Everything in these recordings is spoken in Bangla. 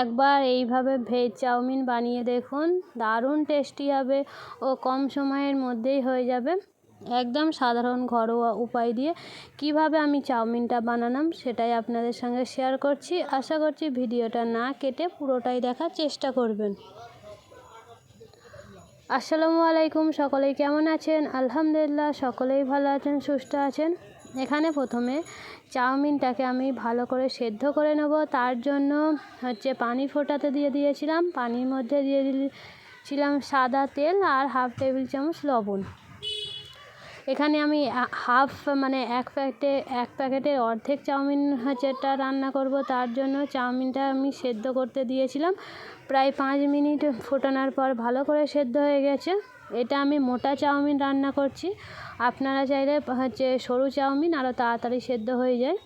একবার এইভাবে ভেজ চাউমিন বানিয়ে দেখুন, দারুণ টেস্টি হবে ও কম সময়ের মধ্যেই হয়ে যাবে। একদম সাধারণ ঘরোয়া উপায় দিয়ে কীভাবে আমি চাউমিনটা বানালাম সেটাই আপনাদের সঙ্গে শেয়ার করছি। আশা করছি ভিডিওটা না কেটে পুরোটাই দেখার চেষ্টা করবেন। আসসালামু আলাইকুম, সকলেই কেমন আছেন? আলহামদুলিল্লাহ, সকলেই ভালো আছেন, সুস্থ আছেন। এখানে প্রথমে চাউমিনটাকে আমি ভালো করে সেদ্ধ করে নেব। তার জন্য হচ্ছে পানি ফোটাতে দিয়ে দিয়েছিলাম। পানির মধ্যে দিয়ে দিয়েছিলাম সাদা তেল আর হাফ টেবিল চামচ লবণ। এখানে আমি হাফ মানে এক প্যাকেটে, এক প্যাকেটের অর্ধেক চাউমিন হচ্ছে রান্না করব। তার জন্য চাউমিনটা আমি সেদ্ধ করতে দিয়েছিলাম। প্রায় পাঁচ মিনিট ফোটানোর পর ভালো করে সেদ্ধ হয়ে গেছে। এটা আমি মোটা চাউমিন রান্না করছি। আপনারা চাইলে হচ্ছে সরু চাউমিন আরও তাড়াতাড়ি সেদ্ধ হয়ে যায়।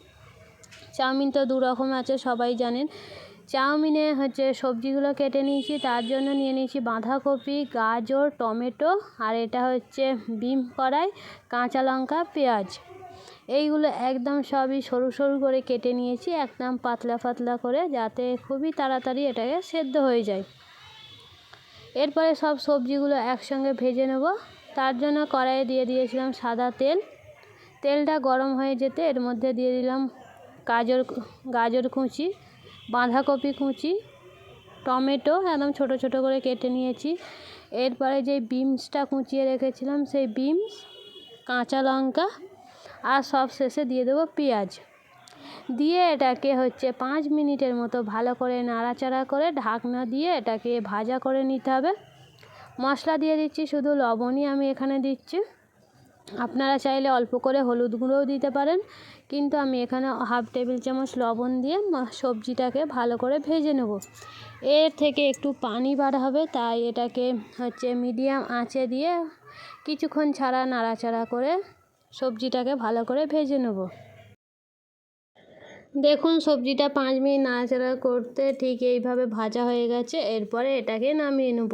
চাউমিন তো দুরকম আছে, সবাই জানেন। চাউমিনে হচ্ছে সবজিগুলো কেটে নিয়েছি, তার জন্য নিয়ে নিয়েছি বাঁধাকপি, গাজর, টমেটো আর এটা হচ্ছে বিম কড়াই, কাঁচা লঙ্কা, পেঁয়াজ। এইগুলো একদম সবই সরু সরু করে কেটে নিয়েছি, একদম পাতলা পাতলা করে যাতে খুবই তাড়াতাড়ি এটাকে সেদ্ধ হয়ে যায়। এরপরে সব সবজিগুলো একসঙ্গে ভেজে নেব। তার জন্য কড়াইয়ে দিয়ে দিয়েছিলাম সাদা তেল। তেলটা গরম হয়ে যেতে এর মধ্যে দিয়ে দিলাম গাজর গাজর কুচি, বাঁধাকপি কুচি, টমেটো একদম ছোট ছোট করে কেটে নিয়েছি। এরপরে যে বিমসটা কুচিয়ে রেখেছিলাম, সেই বিমস, কাঁচা লঙ্কা আর সব শেষে দিয়ে দেবো পেঁয়াজ। দিয়ে এটাকে হচ্ছে পাঁচ মিনিটের মতো ভালো করে নাড়াচাড়া করে ঢাকনা দিয়ে এটাকে ভাজা করে নিতে হবে। মশলা দিয়ে দিচ্ছি শুধু লবণই আমি এখানে দিচ্ছি। আপনারা চাইলে অল্প করে হলুদ গুঁড়োও দিতে পারেন, কিন্তু আমি এখানে হাফ টেবিল চামচ লবণ দিয়ে সবজিটাকে ভালো করে ভেজে নেব। এর থেকে একটু পানি বার হবে, তাই এটাকে হচ্ছে মিডিয়াম আঁচে দিয়ে কিছুক্ষণ ছাড়া নাড়াচাড়া করে সবজিটাকে ভালো করে ভেজে নেব। দেখুন, সবজিটা পাঁচ মিনিট নাড়াচাড়া করতে ঠিক এইভাবে ভাজা হয়ে গেছে। এরপরে এটাকে নামিয়ে নেব।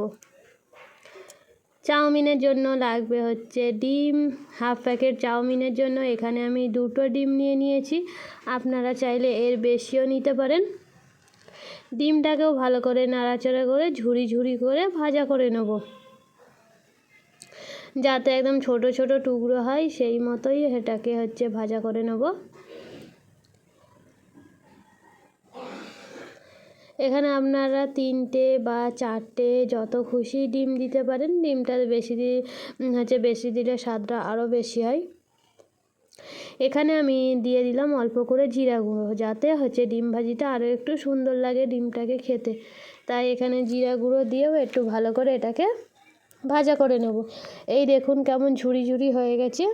চাউমিনের জন্য লাগবে হচ্ছে ডিম, হাফ প্যাকেট চাউমিনের জন্য। এখানে আমি দুটো ডিম নিয়ে নিয়েছি। আপনারা চাইলে এর বেশিও নিতে পারেন। ডিমটাকেও ভালো করে নাড়াচাড়া করে ঝুড়ি ঝুড়ি করে ভাজা করে নেব। যাতে একদম ছোট ছোট টুকরো হয়, সেই মতোই এটাকে হচ্ছে ভাজা করে নেব। এখানে আপনারা তিনটে বা চারটে যত খুশি ডিম দিতে পারেন, ডিমটা বেশি দিয়ে হচ্ছে বেশি দিলে স্বাদটা আরও বেশি হয়। এখানে আমি দিয়ে দিলাম অল্প করে জিরা গুঁড়ো, যাতে হচ্ছে ডিম ভাজিটা আরও একটু সুন্দর লাগে ডিমটাকে খেতে। তাই এখানে জিরা গুঁড়ো দিয়েও একটু ভালো করে এটাকে ভাজা করে নেব। এই দেখুন কেমন ঝুড়ি ঝুড়ি হয়ে গেছে।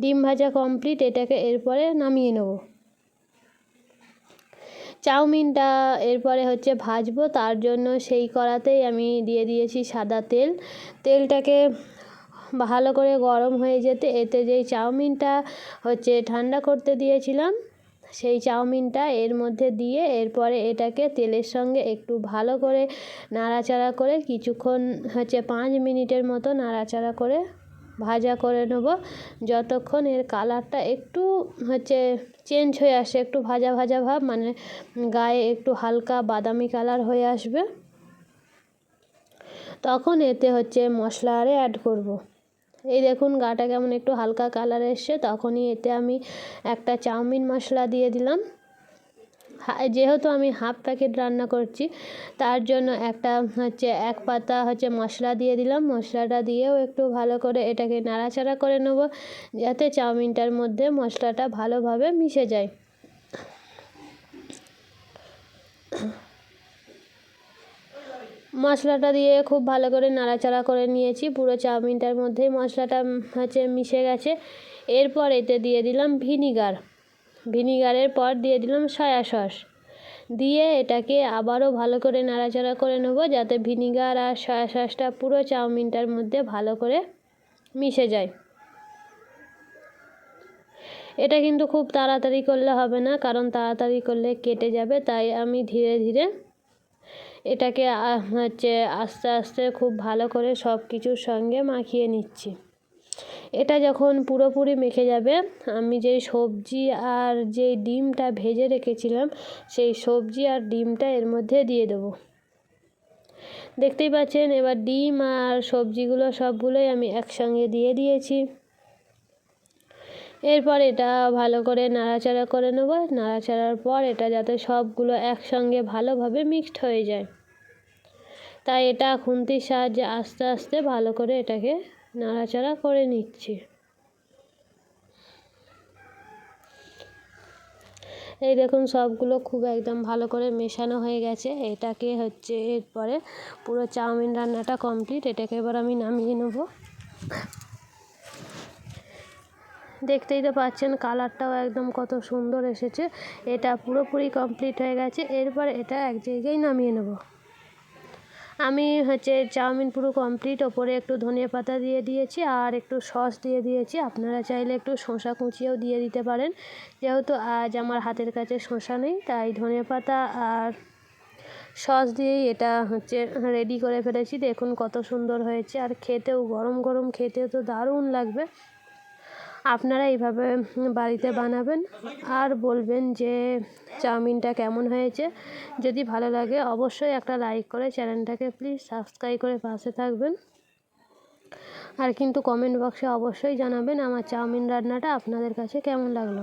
ডিম ভাজা কমপ্লিট এটাকে এরপরে নামিয়ে নেব। চাউমিনটা এরপরে হচ্ছে ভাজবো, তার জন্য সেই কড়াতেই আমি দিয়ে দিয়েছি সাদা তেল। তেলটাকে ভালো করে গরম হয়ে যেতে, এতে যেই চাউমিনটা হচ্ছে ঠান্ডা করতে দিয়েছিলাম সেই চাউমিনটা এর মধ্যে দিয়ে এরপরে এটাকে তেলের সঙ্গে একটু ভালো করে নাড়াচাড়া করে কিছুক্ষণ হচ্ছে পাঁচ মিনিটের মতো নাড়াচাড়া করে ভাজা করে নেব যতক্ষণ এর কালারটা একটু হচ্ছে চেঞ্জ হয়ে আসে, একটু ভাজা ভাজা ভাব মানে গায়ে একটু হালকা বাদামি কালার হয়ে আসবে, তখন এতে হচ্ছে মশলা আরে অ্যাড করব। এই দেখুন গাটা কেমন একটু হালকা কালার এসছে, তখনই এতে আমি একটা চাউমিন মশলা দিয়ে দিলাম। যেহেতু আমি হাফ প্যাকেট রান্না করছি, তার জন্য একটা হচ্ছে এক পাতা হচ্ছে মশলা দিয়ে দিলাম। মশলাটা দিয়েও একটু ভালো করে এটাকে নাড়াচাড়া করে নেব, যাতে চাউমিনটার মধ্যে মশলাটা ভালোভাবে মিশে যায়। মশলাটা দিয়ে খুব ভালো করে নাড়াচাড়া করে নিয়েছি। পুরো চাউমিনটার মধ্যেই মশলাটা হচ্ছে মিশে গেছে। এরপর এতে দিয়ে দিলাম ভিনিগার। ভিনিগারের পর দিয়ে দিলাম সয়া সস। দিয়ে এটাকে আবারও ভালো করে নাড়াচাড়া করে নেব, যাতে ভিনিগার আর সয়া সসটা পুরো চাউমিনটার মধ্যে ভালো করে মিশে যায়। এটা কিন্তু খুব তাড়াতাড়ি করলে হবে না, কারণ তাড়াতাড়ি করলে কেটে যাবে, তাই আমি ধীরে ধীরে এটাকে হচ্ছে আস্তে আস্তে খুব ভালো করে সব কিছুর সঙ্গে মাখিয়ে নিচ্ছি। এটা যখন পুরোপুরি মেখে যাবে, আমি যেই সবজি আর যেই ডিমটা ভেজে রেখেছিলাম, সেই সবজি আর ডিমটা এর মধ্যে দিয়ে দেবো। দেখতেই পাচ্ছেন, এবার ডিম আর সবজিগুলো সবগুলোই আমি একসঙ্গে দিয়ে দিয়েছি। এরপর এটা ভালো করে নাড়াচাড়া করে নেব। নাড়াচাড়ার পর এটা যাতে সবগুলো একসঙ্গে ভালোভাবে মিক্সড হয়ে যায়। তাই এটা খুন্তির সাহায্যে আস্তে আস্তে ভালো করে এটাকে নাড়াচাড়া করে নিচ্ছি। এই দেখুন, সবগুলো খুব একদম ভালো করে মেশানো হয়ে গেছে। এটাকে হচ্ছে এরপরে পুরো চাউমিন রান্নাটা কমপ্লিট এটাকে এবার আমি নামিয়ে নেব। দেখতেই তো পাচ্ছেন কালারটাও একদম কত সুন্দর এসেছে। এটা পুরোপুরি কমপ্লিট হয়ে গেছে। এরপর এটা এক জায়গায় নামিয়ে নেব। আমি হচ্ছে চাউমিন পুরো কমপ্লিট ওপরে একটু ধনিয়া পাতা দিয়ে দিয়েছি আর একটু সস দিয়ে দিয়েছি। আপনারা চাইলে একটু শসা কুচিয়েও দিয়ে দিতে পারেন। যেহেতু আজ আমার হাতের কাছে শসা নেই, তাই ধনিয়া পাতা আর সস দিয়েই এটা হচ্ছে রেডি করে ফেলেছি। দেখুন কত সুন্দর হয়েছে। আর খেতেও গরম গরম, খেতেও তো দারুণ লাগবে। আপনারা এইভাবে বাড়িতে বানাবেন আর বলবেন যে চাউমিনটা কেমন হয়েছে। যদি ভালো লাগে অবশ্যই একটা লাইক করে চ্যানেলটাকে প্লিজ সাবস্ক্রাইব করে পাশে থাকবেন। আর কিন্তু কমেন্ট বক্সে অবশ্যই জানাবেন আমার চাউমিন রান্নাটা আপনাদের কাছে কেমন লাগল।